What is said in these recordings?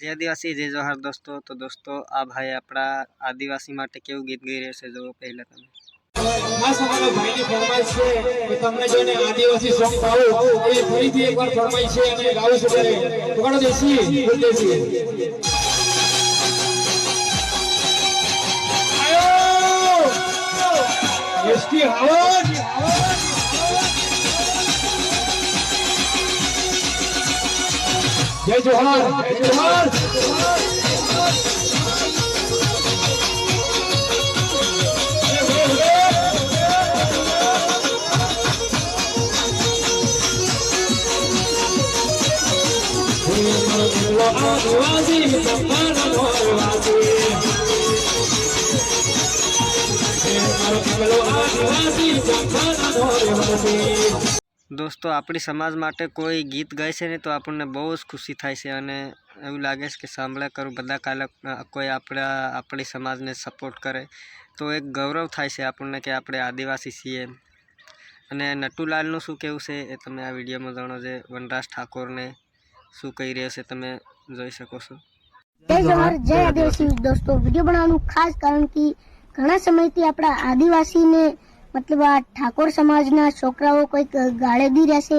જય આદિવાસી જય જોહાર દોસ્તો, તો દોસ્તો, આ ભાઈ આપણા આદિવાસી માટે કેવું ગીત ગાઈ છે, જુઓ પહેલા તમે. આદિવાસી સોંગ ગાવું છે જય જોહાર જય જોહાર આદિવાસી મોરવાસી આદિવાસી સંભાળનો મોરવાસી દોસ્તો, આપણી સમાજ માટે કોઈ ગીત ગાય છે ને, તો આપણને બહુ જ ખુશી થાય છે અને એવું લાગે છે કે સાંભળ્યા કરું, બધા કાલે કોઈ આપણા, આપણી સમાજને સપોર્ટ કરે. તો એક ગૌરવ થાય છે આપણને કે આપણે આદિવાસી છીએ. અને નટુલાલનું શું કહેવું છે એ તમે આ વિડીયોમાં જાણો જે વનરાજ ઠાકોરને શું કહી રહ્યો છે તમે જોઈ શકો છો. જય આદિવાસી. દોસ્તો, વીડિયો બનાવવાનું ખાસ કારણ કે ઘણા સમયથી આપણા આદિવાસીને મતલબ આ ઠાકોર સમાજના છોકરાઓ કોઈક ગાળે દી રહેશે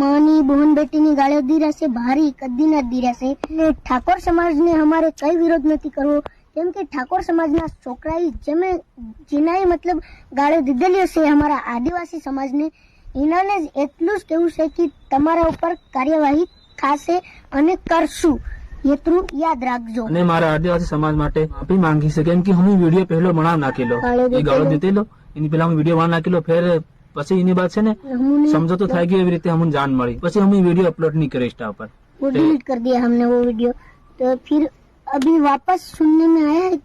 માની બહેન બેટીની ગાળે દી રહેશે ભારી કદી ના દી રહેશે. એટલે ઠાકોર સમાજને અમારે કઈ વિરોધ નથી કરવો. કેમ કે ઠાકોર સમાજના છોકરાએ જેમે જેનાએ મતલબ ગાળે દીધેલી હશે અમારા આદિવાસી સમાજને એનાને જ એટલું જ કહેવું છે કે તમારા ઉપર કાર્યવાહી થશે અને કરશું. એટલું યાદ રાખજો. અને મારા આદિવાસી સમાજ માટે માફી માંગી છે કેમ કે હું વીડિયો પહેલો બનાવ નાખેલો. એ ગાળો દીધેલો. એની પેલા હું વીડિયો વાળ નાખેલો ફેર પછી એની બાદ છે ને સમજો થઈ ગયું એવી રીતે હમને જાન મળી. પછી હમ વીડિયો અપલોડ નહીં કરે ઇન્સ્ટા પર वो डिलीट कर दिया हमने वो वीडियो तो फिर अभी वापस सुनने में आया है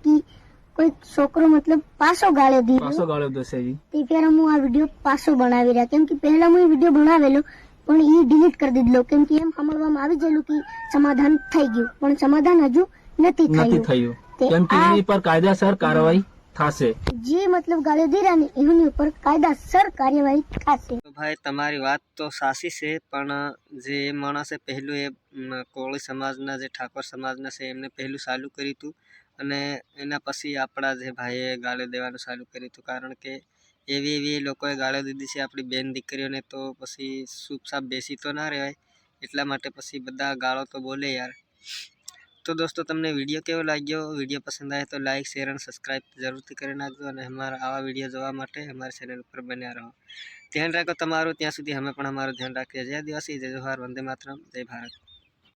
કોઈ છોકરો મતલબ પાસો ગાળે દી પાસો ગાળે દસે જી તે ફેર હું આ વિડિયો પાસો બનાવી રહ્યા. કેમ કે પહેલા હું વિડિયો બનાવેલો પણ એ ડિલીટ કરી દીધો કેમ કે એમ સાંભળવામાં આવી ગયેલું કે સમાધાન થઈ ગયું. પણ સમાધાન હજુ નથી થયું. નથી થયું કેમ કે એની પર કાયદાસર કાર્યવાહી થશે. જે મતલબ ગાળો દીધા ને એની ઉપર કાયદાસર કાર્યવાહી થશે. ભાઈ તમારી વાત તો સાચી છે પણ જે માણસે પહેલું એ કોળી સમાજના જે ઠાકોર સમાજના છે એમને પહેલું ચાલુ કર્યું હતું. અને એના પછી આપણા જે ભાઈએ ગાળો દેવાનું ચાલુ કર્યું હતું. કારણ કે એવી એવી લોકોએ ગાળો દીધી છે આપણી બેન દીકરીઓને તો પછી ચૂપચાપ બેસી તો ના રહેવાય. એટલા માટે પછી બધા ગાળો તો બોલે યાર. તો દોસ્તો, તમને વીડિયો કેવો લાગ્યો? વીડિયો પસંદ આવે તો લાઇક શેર અને સબસ્ક્રાઈબ જરૂરથી કરી નાખજો અને અમારા આવા વીડિયો જોવા માટે અમારા ચેનલ ઉપર બન્યા રહો. ધ્યાન રાખો તમારું, ત્યાં સુધી અમે પણ અમારું ધ્યાન રાખીએ. જય દિવસી જય જોહાર, વંદે માતરમ, જય ભારત.